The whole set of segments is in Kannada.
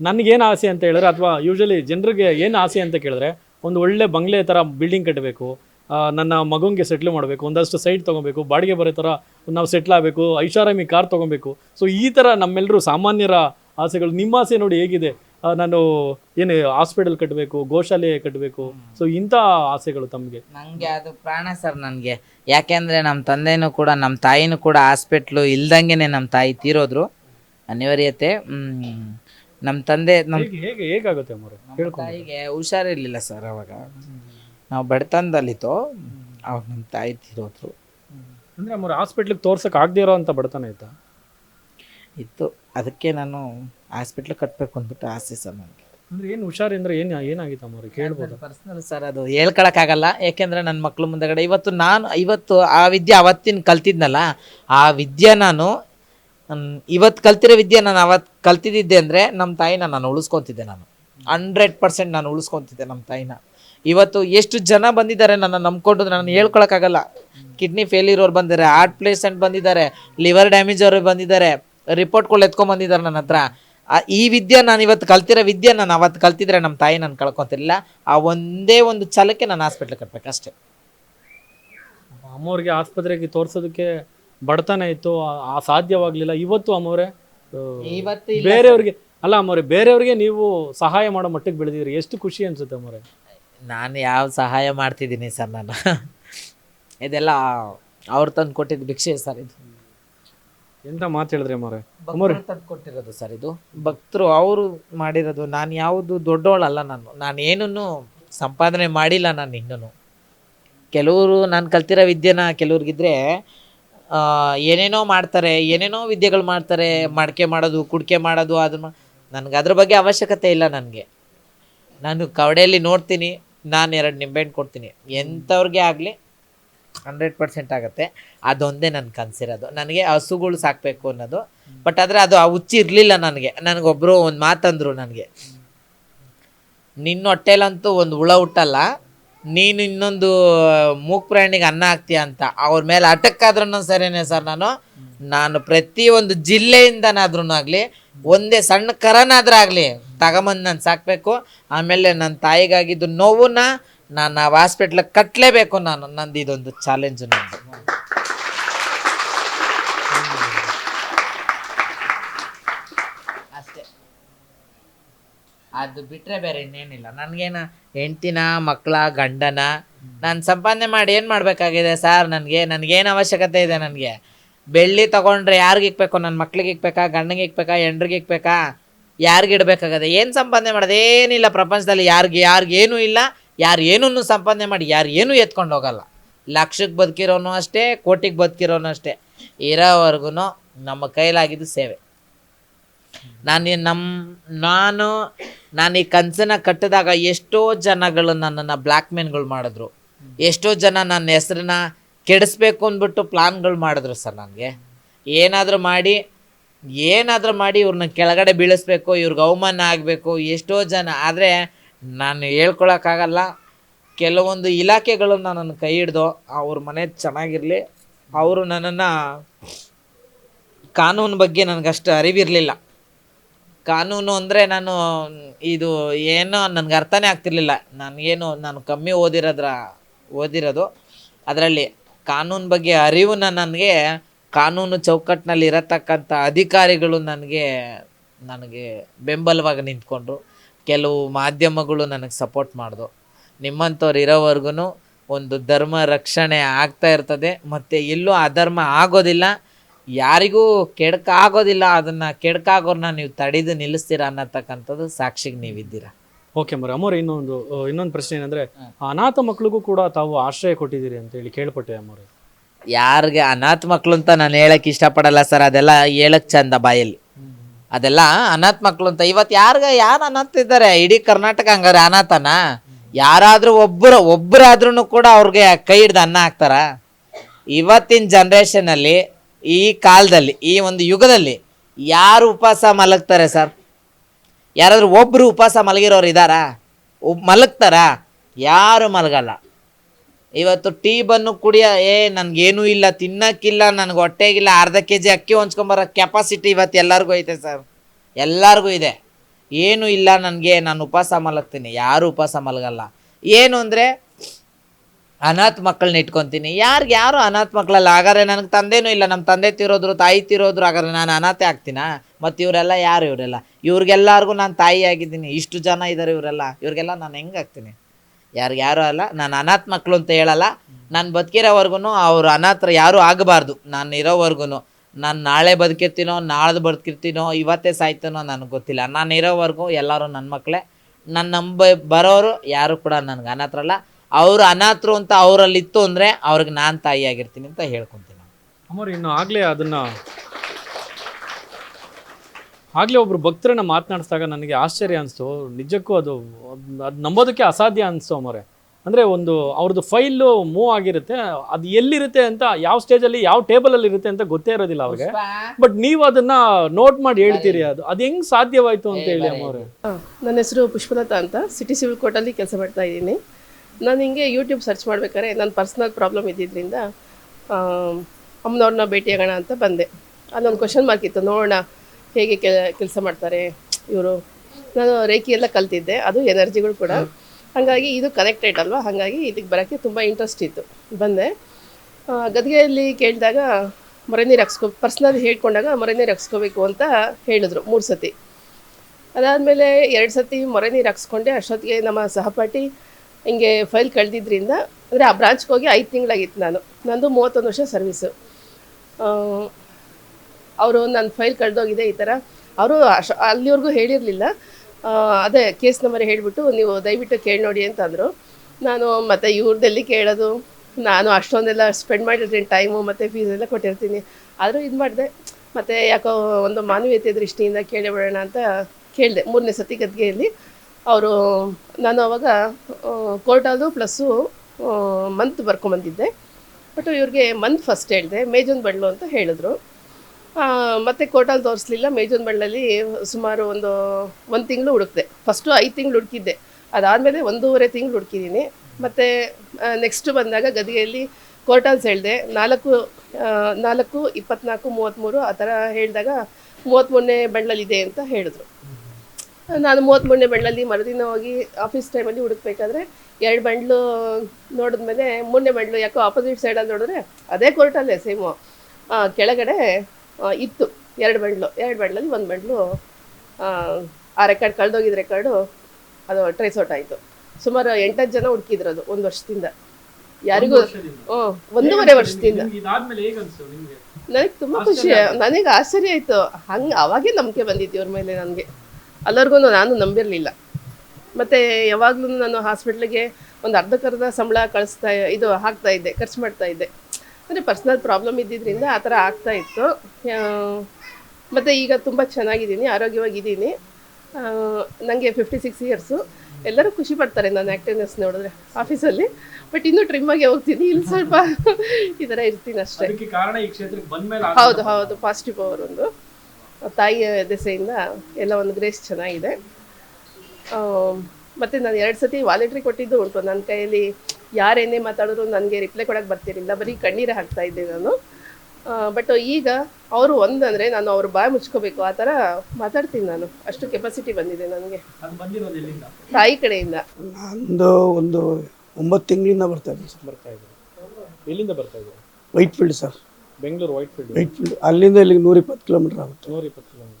ನನಗೇನು ಆಸೆ ಅಂತ ಹೇಳಿದ್ರೆ ಅಥವಾ ಯೂಶಲಿ ಜನರಿಗೆ ಏನು ಆಸೆ ಅಂತ ಕೇಳಿದ್ರೆ ಒಂದು ಒಳ್ಳೆ ಬಂಗ್ಲೆ ಥರ ಬಿಲ್ಡಿಂಗ್ ಕಟ್ಟಬೇಕು ನನ್ನ ಮಗುಂಗೆ ಸೆಟ್ಲ್ ಮಾಡಬೇಕು ಒಂದಷ್ಟು ಸೈಟ್ ತೊಗೊಬೇಕು ಬಾಡಿಗೆ ಬರೋ ಥರ ನಾವು ಸೆಟ್ಲ್ ಆಗಬೇಕು ಐಷಾರಾಮಿ ಕಾರ್ ತೊಗೊಬೇಕು. ಸೊ ಈ ಥರ ನಮ್ಮೆಲ್ಲರೂ ಸಾಮಾನ್ಯರ ಆಸೆಗಳು ನಿಮ್ಮ ಆಸೆ ನೋಡಿ ಹೇಗಿದೆ? ನಾನು ಏನು ಹಾಸ್ಪಿಟಲ್ ಕಟ್ಟಬೇಕು ಗೋಶಾಲೆ ಕಟ್ಟಬೇಕು ಸೊ ಇಂಥ ಆಸೆಗಳು ತಮಗೆ. ನನಗೆ ಅದು ಪ್ರಾಣ ಸರ್ ನನಗೆ. ಯಾಕೆಂದರೆ ನಮ್ಮ ತಂದೆನೂ ಕೂಡ ನಮ್ಮ ತಾಯಿನೂ ಕೂಡ ಹಾಸ್ಪಿಟ್ಲು ಇಲ್ದಂಗೆ ನಮ್ಮ ತಾಯಿ ತೀರೋದ್ರು. ಅನಿವಾರ್ಯತೆ ನಮ್ಮ ತಂದೆ ನಮ್ಮ ಹೇಗೆ ಹೇಗೆ ಹೇಗಾಗುತ್ತೆ ಹೇಳ್ಕೊಂಡು. ತಾಯಿಗೆ ಹುಷಾರಿರ್ಲಿಲ್ಲ ಸರ್ ಅವಾಗ. ನಾವು ಬಡತನದಲ್ಲಿತ್ತು. ಅವಾಗ ನಮ್ಮ ತಾಯಿ ತೀರೋದ್ರು. ಅಂದರೆ ಅವ್ರು ಹಾಸ್ಪಿಟ್ಲಿಗೆ ತೋರ್ಸಕ್ಕೆ ಆಗದೇ ಇರೋ ಅಂತ ಬಡತನ ಆಯ್ತಾ ಇತ್ತು. ಅದಕ್ಕೆ ನಾನು ಹಾಸ್ಪಿಟ್ಲ್ ಕಟ್ಟಬೇಕು ಅಂದ್ಬಿಟ್ಟು ಆಸೆ ಸರ್ ನನಗೆ. ಅಂದ್ರೆ ಏನು ಹುಷಾರಿಂದ್ರೆ ಏನು ಏನಾಗಿತ್ತು ಅಮ್ಮ ಕೇಳ್ಬೋದು? ಪರ್ಸ್ನಲ್ ಸರ್ ಅದು. ಹೇಳ್ಕೊಳಕ್ಕಾಗಲ್ಲ. ಯಾಕೆಂದ್ರೆ ನನ್ನ ಮಕ್ಳು ಮುಂದಗಡೆ ಇವತ್ತು ನಾನು ಇವತ್ತು ಆ ವಿದ್ಯೆ ಅವತ್ತಿನ ಕಲ್ತಿದ್ನಲ್ಲ ಆ ವಿದ್ಯೆ ನಾನು ಇವತ್ತು ಕಲ್ತಿರೋ ವಿದ್ಯೆ ನಾನು ಅವತ್ತು ಕಲ್ತಿದ್ದಿದ್ದೆ ಅಂದರೆ ನಮ್ಮ ತಾಯಿನ ನಾನು ಉಳಿಸ್ಕೊತಿದ್ದೆ ನಾನು. ಹಂಡ್ರೆಡ್ ಪರ್ಸೆಂಟ್ ನಾನು ಉಳಿಸ್ಕೊತಿದ್ದೆ ನಮ್ಮ ತಾಯಿನ. ಇವತ್ತು ಎಷ್ಟು ಜನ ಬಂದಿದ್ದಾರೆ ನನ್ನ ನಂಬ್ಕೊಂಡು ನಾನು ಹೇಳ್ಕೊಳಕ್ಕಾಗಲ್ಲ. ಕಿಡ್ನಿ ಫೇಲ್ಯೂರ್ ಅವ್ರು ಬಂದಿದ್ದಾರೆ ಹಾರ್ಟ್ ಪ್ಲೇಸೆಂಟ್ ಬಂದಿದ್ದಾರೆ ಲಿವರ್ ಡ್ಯಾಮೇಜ್ ಅವರು ಬಂದಿದ್ದಾರೆ ರಿಪೋರ್ಟ್ಗಳು ಎತ್ಕೊಂಡ್ ಬಂದಿದ್ದಾರೆ ನನ್ನ ಹತ್ರ. ಈ ವಿದ್ಯೆ ನಾನು ಇವತ್ತು ಕಲ್ತಿರೋ ವಿದ್ಯೆ ನಾನು ಅವತ್ತು ಕಲ್ತಿದ್ರೆ ನಮ್ಮ ತಾಯಿ ನಾನು ಕಳ್ಕೊತಿರ್ಲಿಲ್ಲ. ಆ ಒಂದೇ ಒಂದು ಛಲಕ್ಕೆ ನಾನು ಹಾಸ್ಪಿಟ್ಲ್ ಕಟ್ಬೇಕಷ್ಟೇ. ಅಮ್ಮವ್ರಿಗೆ ಆಸ್ಪತ್ರೆಗೆ ತೋರ್ಸೋದಕ್ಕೆ ಬಡತನ ಇತ್ತು ಆ- ಸಾಧ್ಯವಾಗ್ಲಿಲ್ಲ. ಇವತ್ತು ಅಮ್ಮವ್ರೆ ಇವತ್ತು ಬೇರೆಯವ್ರಿಗೆ ಅಲ್ಲ ಅಮ್ಮವ್ರೆ ಬೇರೆಯವ್ರಿಗೆ ನೀವು ಸಹಾಯ ಮಾಡೋ ಮಟ್ಟಕ್ಕೆ ಬೆಳೆದಿದ್ರಿ ಎಷ್ಟು ಖುಷಿ ಅನ್ಸುತ್ತೆ ಅಮ್ಮವ್ರೆ? ನಾನು ಯಾವ ಸಹಾಯ ಮಾಡ್ತಿದ್ದೀನಿ ಸರ್ ನಾನು? ಇದೆಲ್ಲ ಅವ್ರು ತಂದು ಕೊಟ್ಟಿದ್ದು ಭಿಕ್ಷೆ ಸರ್ ಇದು. ಎಂತ ಮಾತು ಹೇಳಿದ್ರಿ ಅಮ್ಮವ್ರೆ? ಭಕ್ತರು ತಂದು ಕೊಟ್ಟಿರೋದು ಸರ್ ಇದು. ಭಕ್ತರು ಅವರು ಮಾಡಿರೋದು. ನಾನು ಯಾವುದು ದೊಡ್ಡವಳಲ್ಲ ನಾನು. ನಾನು ಏನನ್ನು ಸಂಪಾದನೆ ಮಾಡಿಲ್ಲ ನಾನು ಇನ್ನೂ. ಕೆಲವರು ನಾನು ಕಲ್ತಿರೋ ವಿದ್ಯೆನ ಕೆಲವ್ರಿಗಿದ್ರೆ ಏನೇನೋ ಮಾಡ್ತಾರೆ, ಏನೇನೋ ವಿದ್ಯೆಗಳು ಮಾಡ್ತಾರೆ, ಮಡಕೆ ಮಾಡೋದು, ಕುಡಿಕೆ ಮಾಡೋದು, ಅದನ್ನ ನನಗೆ ಅದ್ರ ಬಗ್ಗೆ ಅವಶ್ಯಕತೆ ಇಲ್ಲ ನನಗೆ. ನಾನು ಕವಡೆಯಲ್ಲಿ ನೋಡ್ತೀನಿ, ನಾನು ಎರಡು ನಿಂಬೆಹಣ್ಣು ಕೊಡ್ತೀನಿ. ಎಂಥವ್ರಿಗೆ ಆಗಲಿ ಹಂಡ್ರೆಡ್ ಪರ್ಸೆಂಟ್ ಆಗುತ್ತೆ. ಅದೊಂದೇ ನನ್ನ ಕನಸಿರೋದು. ನನಗೆ ಹಸುಗಳು ಸಾಕಬೇಕು ಅನ್ನೋದು. ಬಟ್ ಆದರೆ ಅದು ಆ ಹುಚ್ಚಿ ಇರಲಿಲ್ಲ ನನಗೆ. ನನಗೊಬ್ಬರು ಒಂದು ಮಾತಂದರು ನನಗೆ. ನಿನ್ನ ಹೊಟ್ಟೆಲಂತೂ ಒಂದು ಹುಳ ಹುಟ್ಟಲ್ಲ. ನೀನು ಇನ್ನೊಂದು ಮೂಕ್ ಪ್ರಾಣಿಗೆ ಅನ್ನ ಹಾಕ್ತೀಯ ಅಂತ. ಅವ್ರ ಮೇಲೆ ಅಟಕ್ಕಾದ್ರೂ ಸರಿನೇ ಸರ್ ನಾನು. ನಾನು ಪ್ರತಿಯೊಂದು ಜಿಲ್ಲೆಯಿಂದನಾದ್ರೂ ಆಗಲಿ, ಒಂದೇ ಸಣ್ಣ ಕರನಾದ್ರೂ ಆಗಲಿ, ತಗೊಂಬಂದು ನಾನು ಸಾಕಬೇಕು. ಆಮೇಲೆ ನನ್ನ ತಾಯಿಗಾಗಿದ್ದು ನೋವನ್ನ ನಾನು ಆ ಹಾಸ್ಪಿಟ್ಲಿಗೆ ಕಟ್ಟಲೇಬೇಕು ನಾನು. ನಂದು ಇದೊಂದು ಚಾಲೆಂಜ್ ನಂದು. ಅದು ಬಿಟ್ರೆ ಬೇರೆ ಇನ್ನೇನಿಲ್ಲ. ನನ್ಗೇನ ಹೆಂಡ್ತಿನ ಮಕ್ಕಳ ಗಂಡನ ನಾನು ಸಂಪಾದನೆ ಮಾಡಿ ಏನು ಮಾಡಬೇಕಾಗಿದೆ ಸರ್ ನನಗೆ? ನನಗೇನು ಅವಶ್ಯಕತೆ ಇದೆ ನನಗೆ? ಬೆಳ್ಳಿ ತಗೊಂಡ್ರೆ ಯಾರಿಗೆ ಇಕ್ಬೇಕು? ನನ್ನ ಮಕ್ಳಿಗೆ ಇಕ್ಬೇಕಾ? ಗಂಡನಿಗೆ ಇಕ್ಬೇಕಾ? ಹೆಂಡ್ರಿಗೆ ಇಕ್ಬೇಕಾ? ಯಾರಿಗೆ ಇಡಬೇಕಾಗದೆ? ಏನು ಸಂಪಾದನೆ ಮಾಡೋದು? ಏನಿಲ್ಲ ಪ್ರಪಂಚದಲ್ಲಿ. ಯಾರಿಗೆ ಯಾರಿಗೇನೂ ಇಲ್ಲ. ಯಾರು ಏನೂ ಸಂಪಾದನೆ ಮಾಡಿ ಯಾರು ಏನೂ ಎತ್ಕೊಂಡು ಹೋಗಲ್ಲ. ಲಕ್ಷಕ್ಕೆ ಬದುಕಿರೋನು ಅಷ್ಟೇ, ಕೋಟಿಗೆ ಬದುಕಿರೋನು ಅಷ್ಟೇ. ಇರೋವರೆಗೂ ನಮ್ಮ ಕೈಲಾಗಿದ್ದು ಸೇವೆ. ನಾನು ನಮ್ಮ ನಾನು ನಾನು ಈ ಕನಸನ್ನ ಕಟ್ಟಿದಾಗ ಎಷ್ಟೋ ಜನಗಳು ನನ್ನನ್ನು ಬ್ಲ್ಯಾಕ್ ಮೇನ್ಗಳು ಮಾಡಿದ್ರು. ಎಷ್ಟೋ ಜನ ನನ್ನ ಹೆಸ್ರನ್ನ ಕೆಡಿಸ್ಬೇಕು ಅಂದ್ಬಿಟ್ಟು ಪ್ಲಾನ್ಗಳು ಮಾಡಿದ್ರು ಸರ್ ನನಗೆ. ಏನಾದರೂ ಮಾಡಿ ಏನಾದರೂ ಮಾಡಿ ಇವ್ರನ್ನ ಕೆಳಗಡೆ ಬೀಳಿಸ್ಬೇಕು, ಇವ್ರಿಗೆ ಅವಮಾನ ಆಗಬೇಕು, ಎಷ್ಟೋ ಜನ. ಆದರೆ ನಾನು ಹೇಳ್ಕೊಳಕ್ಕಾಗಲ್ಲ. ಕೆಲವೊಂದು ಇಲಾಖೆಗಳು ನನ್ನ ಕೈ ಹಿಡ್ದು, ಅವ್ರ ಮನೆ ಚೆನ್ನಾಗಿರಲಿ, ಅವರು ನನ್ನನ್ನು ಕಾನೂನು ಬಗ್ಗೆ ನನಗಷ್ಟು ಅರಿವಿರಲಿಲ್ಲ. ಕಾನೂನು ಅಂದರೆ ನಾನು ಇದು ಏನೋ ನನಗೆ ಅರ್ಥನೇ ಆಗ್ತಿರ್ಲಿಲ್ಲ. ನನಗೇನು ನಾನು ಕಮ್ಮಿ ಓದಿರೋದ್ರ, ಓದಿರೋದು. ಅದರಲ್ಲಿ ಕಾನೂನು ಬಗ್ಗೆ ಅರಿವನ್ನ ನನಗೆ ಕಾನೂನು ಚೌಕಟ್ಟಿನಲ್ಲಿ ಇರತಕ್ಕಂಥ ಅಧಿಕಾರಿಗಳು ನನಗೆ ನನಗೆ ಬೆಂಬಲವಾಗಿ ನಿಂತ್ಕೊಂಡ್ರು. ಕೆಲವು ಮಾಧ್ಯಮಗಳು ನನಗೆ ಸಪೋರ್ಟ್ ಮಾಡಿದ್ರು ನಿಮ್ಮಂಥವ್ರು ಇರೋವರೆಗೂ ಒಂದು ಧರ್ಮ ರಕ್ಷಣೆ ಆಗ್ತಾ ಇರ್ತದೆ. ಮತ್ತು ಎಲ್ಲೂ ಅಧರ್ಮ ಆಗೋದಿಲ್ಲ. ಯಾರಿಗೂ ಕೆಡ್ಕಾಗೋದಿಲ್ಲ ಅದನ್ನ ಕೆಡ್ಕಾಗೋರ್ನ ನೀವು ತಡೆದು ನಿಲ್ಲಿಸ್ತೀರಾ ಅನ್ನತಕ್ಕಂಥದ್ದು ಸಾಕ್ಷಿಗೆ ನೀವಿದ್ದೀರಾ. ಓಕೆ ಮರ ಅಮ್ಮವ್ರೆ ಇನ್ನೊಂದು ಇನ್ನೊಂದು ಪ್ರಶ್ನೆ ಏನಂದ್ರೆ ಅನಾಥ ಮಕ್ಕಳಿಗೂ ಕೂಡ ತಾವು ಆಶ್ರಯ ಕೊಟ್ಟಿದ್ದೀರಿ ಅಂತ ಹೇಳಿ ಕೇಳ್ಪಟ್ಟೆ ಅಮ್ಮವ್ರೆ ಯಾರಿಗೆ ಅನಾಥ ಮಕ್ಕಳು ಅಂತ ನಾನು ಹೇಳಕ್ ಇಷ್ಟಪಡಲ್ಲ ಸರ್ ಅದೆಲ್ಲ ಹೇಳಕ್ ಚಂದ ಬಾಯಲ್ಲಿ. ಅದೆಲ್ಲ ಅನಾಥ ಮಕ್ಕಳು ಅಂತ ಇವತ್ತು ಯಾರ್ಗ ಯಾರು ಅನಾಥ ಇದ್ದಾರೆ? ಇಡೀ ಕರ್ನಾಟಕ ಹಂಗಾರೆ ಅನಾಥನ? ಯಾರಾದ್ರೂ ಒಬ್ಬರು ಒಬ್ಬರಾದ್ರೂ ಕೂಡ ಅವ್ರಿಗೆ ಕೈ ಹಿಡ್ದು ಅನ್ನ ಹಾಕ್ತಾರ? ಇವತ್ತಿನ ಜನ್ರೇಷನಲ್ಲಿ ಈ ಕಾಲದಲ್ಲಿ, ಈ ಒಂದು ಯುಗದಲ್ಲಿ ಯಾರು ಉಪವಾಸ ಮಲಗ್ತಾರೆ ಸರ್? ಯಾರಾದರೂ ಒಬ್ಬರು ಉಪವಾಸ ಮಲಗಿರೋರು ಇದ್ದಾರಾ? ಮಲಗ್ತಾರಾ? ಯಾರು ಮಲಗಲ್ಲ. ಇವತ್ತು ಟೀ ಬನ್ನು ಕುಡಿಯ, ಏ, ನನಗೇನೂ ಇಲ್ಲ, ತಿನ್ನಕ್ಕಿಲ್ಲ, ನನಗೆ ಹೊಟ್ಟೆಗಿಲ್ಲ, ಅರ್ಧ ಕೆ ಜಿ ಅಕ್ಕಿ ಹೊಂಚ್ಕೊಂಬರೋ ಕೆಪಾಸಿಟಿ ಇವತ್ತು ಎಲ್ಲರಿಗೂ ಐತೆ ಸರ್. ಎಲ್ಲರಿಗೂ ಇದೆ. ಏನೂ ಇಲ್ಲ ನನಗೆ, ನಾನು ಉಪವಾಸ ಮಲಗ್ತೀನಿ. ಯಾರು ಉಪವಾಸ ಮಲಗಲ್ಲ. ಏನು ಅಂದರೆ ಅನಾಥ ಮಕ್ಕಳನ್ನ ಇಟ್ಕೊತೀನಿ. ಯಾರಿಗೆ ಯಾರು ಅನಾಥ ಮಕ್ಕಳಲ್ಲ ಹಾಗಾದ್ರೆ ನನಗೆ ತಂದೆನೂ ಇಲ್ಲ ನಮ್ಮ ತಂದೆ ತಿರೋದ್ರು, ತಾಯಿ ತಿರೋದ್ರು ಹಾಗಾದ್ರೆ ನಾನು ಅನಾಥೆ ಆಗ್ತೀನಾ? ಮತ್ತು ಇವರೆಲ್ಲ ಯಾರು ಇವರೆಲ್ಲ? ಇವ್ರಿಗೆಲ್ಲರಿಗೂ ನಾನು ತಾಯಿ ಆಗಿದ್ದೀನಿ. ಇಷ್ಟು ಜನ ಇದ್ದಾರೆ ಇವರೆಲ್ಲ. ಇವ್ರಿಗೆಲ್ಲ ನಾನು ಹೆಂಗೆ ಆಗ್ತೀನಿ? ಯಾರಿಗೆ ಯಾರು ಅಲ್ಲ, ನಾನು ಅನಾಥ ಮಕ್ಕಳು ಅಂತ ಹೇಳಲ್ಲ. ನಾನು ಬದುಕಿರೋವರೆಗೂ ಅವರು ಅನಾಥರು ಯಾರೂ ಆಗಬಾರ್ದು. ನಾನು ಇರೋವರೆಗೂ ನಾನು ನಾಳೆ ಬದುಕಿರ್ತೀನೋ, ನಾಳ್ದು ಬದುಕಿರ್ತೀನೋ, ಇವತ್ತೇ ಸಾಯ್ತೀನೋ ನನಗೆ ಗೊತ್ತಿಲ್ಲ. ನಾನು ಇರೋವರೆಗೂ ಎಲ್ಲರೂ ನನ್ನ ಮಕ್ಕಳೇ ನನ್ನ ನಂಬ ಬರೋರು ಯಾರು ಕೂಡ ನನಗೆ ಅನಾಥರಲ್ಲ. ಅವರು ಅನಾಥರು ಅಂತ ಅವರಲ್ಲಿ ಇತ್ತು ಅಂದರೆ ಅವ್ರಿಗೆ ನಾನು ತಾಯಿ ಆಗಿರ್ತೀನಿ ಅಂತ ಹೇಳ್ಕೊತೀನಿ. ಅಮರ್ ಇನ್ನು ಆಗಲೇ ಅದನ್ನ ಆಗಲೇ ಒಬ್ರು ಭಕ್ತರನ್ನ ಮಾತನಾಡಿಸಿದಾಗ ನನಗೆ ಆಶ್ಚರ್ಯ ಅನಿಸ್ತು. ನಿಜಕ್ಕೂ ಅದು ಅದು ನಂಬೋದಕ್ಕೆ ಅಸಾಧ್ಯ ಅನಿಸ್ತು ಅಮರೆ ಅಂದ್ರೆ ಒಂದು ಅವ್ರದ್ದು ಫೈಲು ಮೂವ್ ಆಗಿರುತ್ತೆ ಅದು ಎಲ್ಲಿರುತ್ತೆ ಅಂತ ಯಾವ ಸ್ಟೇಜಲ್ಲಿ ಯಾವ ಟೇಬಲಲ್ಲಿ ಇರುತ್ತೆ ಅಂತ ಗೊತ್ತೇ ಇರೋದಿಲ್ಲ ಅವ್ರಿಗೆ. ಬಟ್ ನೀವು ಅದನ್ನ ನೋಟ್ ಮಾಡಿ ಹೇಳ್ತೀರಿ ಅದು. ಅದು ಹೆಂಗ್ ಸಾಧ್ಯವಾಯ್ತು ಅಂತ ಹೇಳಿ ಅಮ್ಮ ನನ್ನ ಹೆಸರು ಪುಷ್ಪಲತಾ ಅಂತ. ಸಿಟಿ ಸಿವಿಲ್ ಕೋರ್ಟಲ್ಲಿ ಕೆಲಸ ಮಾಡ್ತಾ ಇದ್ದೀನಿ. ನಾನು ಹಿಂಗೆ ಯೂಟ್ಯೂಬ್ ಸರ್ಚ್ ಮಾಡ್ಬೇಕಾದ್ರೆ ನನ್ನ ಪರ್ಸ್ನಲ್ ಪ್ರಾಬ್ಲಮ್ ಇದ್ದಿದ್ದರಿಂದ ಅಮ್ಮನವ್ರನ್ನ ಭೇಟಿಯಾಗೋಣ ಅಂತ ಬಂದೆ. ಅಲ್ಲೊಂದು ಕ್ವಶನ್ ಮಾರ್ಕ್ ಇತ್ತು ನೋಡೋಣ ಹೇಗೆ ಕೆಲಸ ಮಾಡ್ತಾರೆ ಇವರು. ನಾನು ರೇಖಿ ಎಲ್ಲ ಕಲ್ತಿದ್ದೆ ಅದು ಎನರ್ಜಿಗಳು ಕೂಡ. ಹಾಗಾಗಿ ಇದು ಕನೆಕ್ಟೆಡ್ ಅಲ್ವಾ? ಹಾಗಾಗಿ ಇದಕ್ಕೆ ಬರೋಕ್ಕೆ ತುಂಬ ಇಂಟ್ರೆಸ್ಟ್ ಇತ್ತು. ಬಂದೆ. ಗದ್ಗೆಯಲ್ಲಿ ಕೇಳಿದಾಗ ಮೊರೆ ನೀರು ಹಾಕ್ಸ್ಕೊ ಪರ್ಸ್ನಲ್ ಹೇಳ್ಕೊಂಡಾಗ ಮೊರೆನೀರು ಹಾಕ್ಸ್ಕೋಬೇಕು ಅಂತ ಹೇಳಿದ್ರು ಮೂರು ಸತಿ. ಅದಾದಮೇಲೆ ಎರಡು ಸತಿ ಮೊರೆ ನೀರು ಹಾಕ್ಸ್ಕೊಂಡೆ ಅಷ್ಟೊತ್ತಿಗೆ ನಮ್ಮ ಸಹಪಾಠಿ ಹಿಂಗೆ ಫೈಲ್ ಕಳೆದಿದ್ದರಿಂದ ಅಂದರೆ ಆ ಬ್ರಾಂಚ್ಗೆ ಹೋಗಿ ಐದು ತಿಂಗಳಾಗಿತ್ತು ನಾನು. ನಂದು ಮೂವತ್ತೊಂದು ವರ್ಷ ಸರ್ವಿಸು ಅವರು ನನ್ನ ಫೈಲ್ ಕಳೆದೋಗಿದೆ ಈ ಥರ ಅವರು ಅಶ, ಅಲ್ಲಿವರೆಗೂ ಹೇಳಿರಲಿಲ್ಲ. ಅದೇ ಕೇಸ್ ನಂಬರ್ ಹೇಳಿಬಿಟ್ಟು ನೀವು ದಯವಿಟ್ಟು ಕೇಳಿ ನೋಡಿ ಅಂತಂದರು ನಾನು ಮತ್ತು ಇವ್ರದ್ದೆಲ್ಲಿ ಕೇಳೋದು? ನಾನು ಅಷ್ಟೊಂದೆಲ್ಲ ಸ್ಪೆಂಡ್ ಮಾಡಿರ್ತೀನಿ ಟೈಮು ಮತ್ತು ಫೀಸ್ ಎಲ್ಲ ಕೊಟ್ಟಿರ್ತೀನಿ. ಆದರೂ ಇದು ಮಾಡಿದೆ. ಮತ್ತು ಯಾಕೋ ಒಂದು ಮಾನವೀಯತೆ ದೃಷ್ಟಿಯಿಂದ ಕೇಳಿಬಿಡೋಣ ಅಂತ ಕೇಳಿದೆ. ಮೂರನೇ ಸತಿ ಗದ್ಗೆಯಲ್ಲಿ. ಅವರು, ನಾನು ಅವಾಗ ಕೋರ್ಟದು ಪ್ಲಸ್ಸು ಮಂತ್ ಬರ್ಕೊಂಬಂದಿದ್ದೆ ಬಟ್ ಇವ್ರಿಗೆ ಮಂತ್ ಫಸ್ಟ್ ಹೇಳಿದೆ, ಮೇಜನ್ ಬಳ್ಳು ಅಂತ ಹೇಳಿದ್ರು. ಮತ್ತು ಕೋರ್ಟಲ್ಲಿ ತೋರಿಸ್ಲಿಲ್ಲ, ಮೇಜನ್ ಬಳ್ಳಲ್ಲಿ ಸುಮಾರು ಒಂದು ಒಂದು ತಿಂಗಳು ಹುಡುಕಿದೆ. ಫಸ್ಟು ಐದು ತಿಂಗಳು ಹುಡುಕಿದ್ದೆ. ಅದಾದಮೇಲೆ ಒಂದೂವರೆ ತಿಂಗಳು ಹುಡುಕಿದ್ದೀನಿ ಮತ್ತು ನೆಕ್ಸ್ಟು ಬಂದಾಗ ಗದಿಗೆಯಲ್ಲಿ ಕೋರ್ಟಲ್ಸ್ ಹೇಳಿದೆ, ನಾಲ್ಕು ನಾಲ್ಕು, ಇಪ್ಪತ್ನಾಲ್ಕು ಮೂವತ್ತ್ಮೂರು ಆ ಥರ ಹೇಳಿದಾಗ ಮೂವತ್ತ್ಮೂರನೇ ಬಳ್ಳಲ್ಲಿದೆ ಅಂತ ಹೇಳಿದ್ರು. ನಾನು ಮೂವತ್ತ್ಮೂರನೇ ಬಂಡ್ಲಲ್ಲಿ ಮರುದಿನ ಹೋಗಿ ಆಫೀಸ್ ಟೈಮಲ್ಲಿ ಹುಡುಕ್ಬೇಕಾದ್ರೆ ಎರಡು ಬಂಡ್ಲು ನೋಡಿದ್ಮೇಲೆ ಮೂರನೇ ಬಂಡ್ಲು ಯಾಕೋ ಆಪೋಸಿಟ್ ಸೈಡಲ್ಲಿ ನೋಡಿದ್ರೆ ಅದೇ ಕೋರ್ಟಲ್ಲೇ ಸೇಮು ಕೆಳಗಡೆ ಇತ್ತು ಎರಡು ಬಂಡ್ಲು. ಎರಡು ಬಂಡ್ಲಲ್ಲಿ ಒಂದು ಬಂಡ್ಲು ಆ, ರೆಕಾರ್ಡ್ ಕಳೆದೋಗಿದ್ದ ರೆಕಾರ್ಡು ಅದು ಟ್ರೇಸ್ ಔಟ್ ಆಯಿತು. ಸುಮಾರು ಎಂಟತ್ತು ಜನ ಹುಡುಕಿದ್ರು ಅದು ಒಂದು ವರ್ಷದಿಂದ. ಯಾರಿಗೂ ಹ್ಞೂ ಒಂದೂವರೆ ವರ್ಷದಿಂದ. ನನಗೆ ತುಂಬ ಖುಷಿ ನನಗೆ ಆಶ್ಚರ್ಯ ಆಯಿತು. ಹಂಗೆ ಅವಾಗೇ ನಂಬಿಕೆ ಬಂದಿತ್ತು ಇವ್ರ ಮೇಲೆ ನನಗೆ. ಎಲ್ಲರಿಗೂ ನಾನು ನಂಬಿರಲಿಲ್ಲ. ಮತ್ತು ಯಾವಾಗಲೂ ನಾನು ಹಾಸ್ಪಿಟ್ಲಿಗೆ ಒಂದು ಅರ್ಧಕ್ಕರ್ಧ ಸಂಬಳ ಕಳಿಸ್ತಾ ಇದು ಹಾಕ್ತಾ ಇದ್ದೆ ಖರ್ಚು ಮಾಡ್ತಾ ಇದ್ದೆ. ಅಂದರೆ ಪರ್ಸ್ನಲ್ ಪ್ರಾಬ್ಲಮ್ ಇದ್ದಿದ್ದರಿಂದ ಆ ಥರ ಆಗ್ತಾ ಇತ್ತು. ಮತ್ತು ಈಗ ತುಂಬ ಚೆನ್ನಾಗಿದ್ದೀನಿ ಆರೋಗ್ಯವಾಗಿದ್ದೀನಿ ನನಗೆ ಫಿಫ್ಟಿ ಸಿಕ್ಸ್ ಇಯರ್ಸು ಎಲ್ಲರೂ ಖುಷಿ ಪಡ್ತಾರೆ ನಾನು ಆ್ಯಕ್ಟಿವ್ನೆಸ್ ನೋಡಿದ್ರೆ ಆಫೀಸಲ್ಲಿ. ಬಟ್ ಇನ್ನೂ ಟ್ರಿಮ್ ಆಗಿ ಹೋಗ್ತೀನಿ ಇಲ್ಲಿ ಸ್ವಲ್ಪ ಈ ಥರ ಇರ್ತೀನಿ ಅಷ್ಟೇ. ಹೌದು ಹೌದು ಪಾಸಿಟಿವ್ ಪವರ್ ಒಂದು ತಾಯಿಯ ದೆಸೆಯಿಂದ ಎಲ್ಲ ಒಂದು ಗ್ರೇಸ್ ಚೆನ್ನಾಗಿದೆ. ಮತ್ತು ಮತ್ತೆ ನಾನು ಎರಡು ಸತಿ ವಾಲೆಟ್ರಿ ಕೊಟ್ಟಿದ್ದು ಉಂಟು. ನನ್ನ ಕೈಯಲ್ಲಿ ಯಾರೇನೇ ಮಾತಾಡಿದ್ರು ನನಗೆ ರಿಪ್ಲೈ ಕೊಡೋಕೆ ಬರ್ತಿರಲಿಲ್ಲ. ಬರೀ ಕಣ್ಣೀರೇ ಹಾಕ್ತಾ ಇದ್ದೆ ನಾನು. ಬಟ್ ಈಗ ಅವರು ಒಂದಂದರೆ ನಾನು ಅವ್ರ ಬಾಯಿ ಮುಚ್ಕೋಬೇಕು. ಆ ಥರ ಮಾತಾಡ್ತೀನಿ ನಾನು. ಅಷ್ಟು ಕೆಪಾಸಿಟಿ ಬಂದಿದೆ ನನಗೆ. ಅದು ಬಂದಿರೋದು ಎಲ್ಲಿಂದ? ತಾಯಿ ಕಡೆಯಿಂದ. ನಂದು ಒಂದು ಒಂಬತ್ತು ತಿಂಗಳಿಂದ ಬರ್ತಾ ಇದ್ದೀನಿ. ಸರ್ ಬರ್ತಾ ಇದ್ದೀನಿ ಎಲ್ಲಿಂದ ಬರ್ತಾ ಇದ್ದೀನಿ Whitefield sir. Bengaluru Whitefield Whitefield ಅಲ್ಲಿಂದ ಇಲ್ಲಿಗೆ ನೂರ ಇಪ್ಪತ್ತು ಕಿಲೋಮೀಟ್ರ್ ಆಗುತ್ತೆ. ನೂರ ಇಪ್ಪತ್ತು ಕಿಲೋಮೀಟರ್.